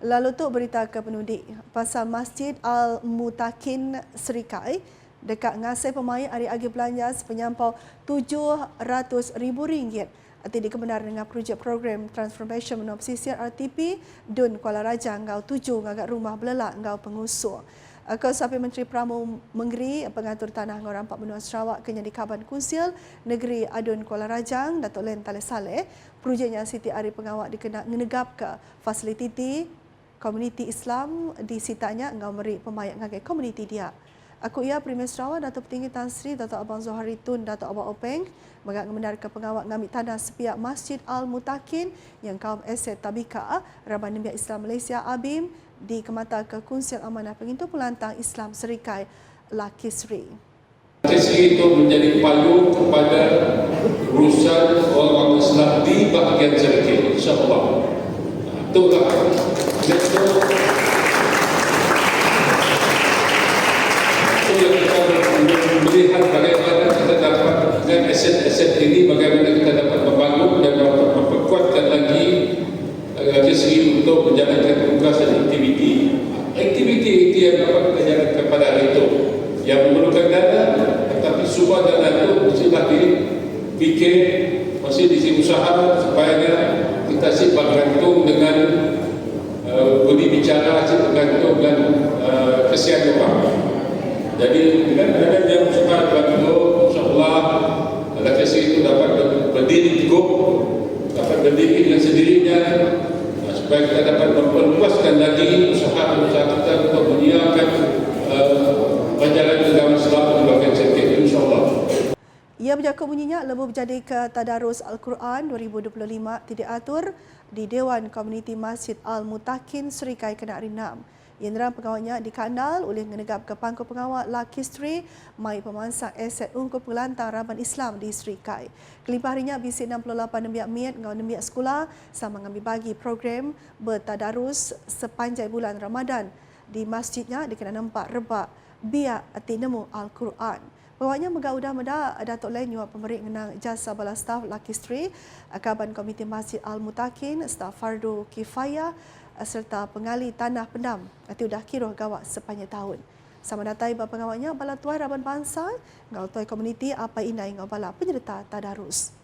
Lalu tu berita ke penudik pasal Masjid Al-Mutakin Serikai dekat ngasih pemain hari agi belanja sepenyampau RM700,000 Ati dikebenar dengan projek program Transformation Menua Pesisir RTP Dun Kuala Raja ngau tuju ngagak rumah belelak ngau pengusur. Kau sapi Menteri Pramu Menggeri pengatur tanah ngau rampak benua Sarawak kenya di Kaban Kunsil negeri Adun Kuala Rajang Datuk Len Taleh Saleh projeknya Siti Ari Pengawak dikena ngenegap ke fasiliti komuniti Islam di sitanya engkau meri pemayak ngagai komuniti dia. Aku ia Premier Sarawak Datuk Petinggi Tan Sri Datuk Abang Zohari Tun Datuk Abang Openg mengak mengendar ke pengawak ngambil tanah sepiak Masjid Al-Mutakin yang kaum aset Tabika Raban Nembiak Islam Malaysia ABIM di Kemata ke Kunsil Amanah Pengintu Pelantang Islam Serikai Laki Sri. Sri itu menjadi palu kepada urusan orang Islam di bahagian Serikai. InsyaAllah. Itulah itu melihat bagaimana kita dapat dengan aset-aset ini bagaimana kita dapat membangun dan dapat memperkuatkan lagi Seri untuk menjalankan tugas dan aktiviti aktiviti itu yang dapat kita jalankan pada hari itu yang memerlukan dana tetapi semua dana itu mestilah dipikir masih diisi usaha supaya kita sih bergantung dengan uh, budi bicara sih bergantung dengan uh, kesian orang. Jadi dengan adanya usaha bergantung insyaAllah Al-Qasir itu dapat berdiri teguh dapat berdiri dengan sendirinya uh, supaya kita dapat memperluaskan lagi usaha-usaha kita untuk menyiapkan perjalanan agama Islam di bagian sirkit insyaAllah. Ia berjaka bunyinya lebu berjadi ke Tadarus Al-Quran 2025 tidak atur di Dewan Komuniti Masjid Al-Mutakin Serikai Kenak Rinam. Yenderan pengawalnya dikandal oleh menegap ke pangku pengawal Lucky Street mai pemansang aset ungkup pelantang Raban Islam di Serikai. Kelimpah harinya bisik 68 nembiak miat ngau nembiak sekolah sama mengambil bagi program bertadarus sepanjang bulan Ramadan di masjidnya dikena nampak rebak biak ati nemu Al-Quran. Bawanya megaudah meda Datuk Len nyuap pemerik ngenang jasa bala staf Lucky Street, Kaban Komiti Masjid Al-Mutakin, staf Fardu Kifaya serta pengali tanah pendam. Ati udah kira gawak sepanjang tahun. Sama datai bapa pengawalnya bala tuai Raban Bangsa, ngau tuai komuniti apa inai ngau bala penyerta tadarus.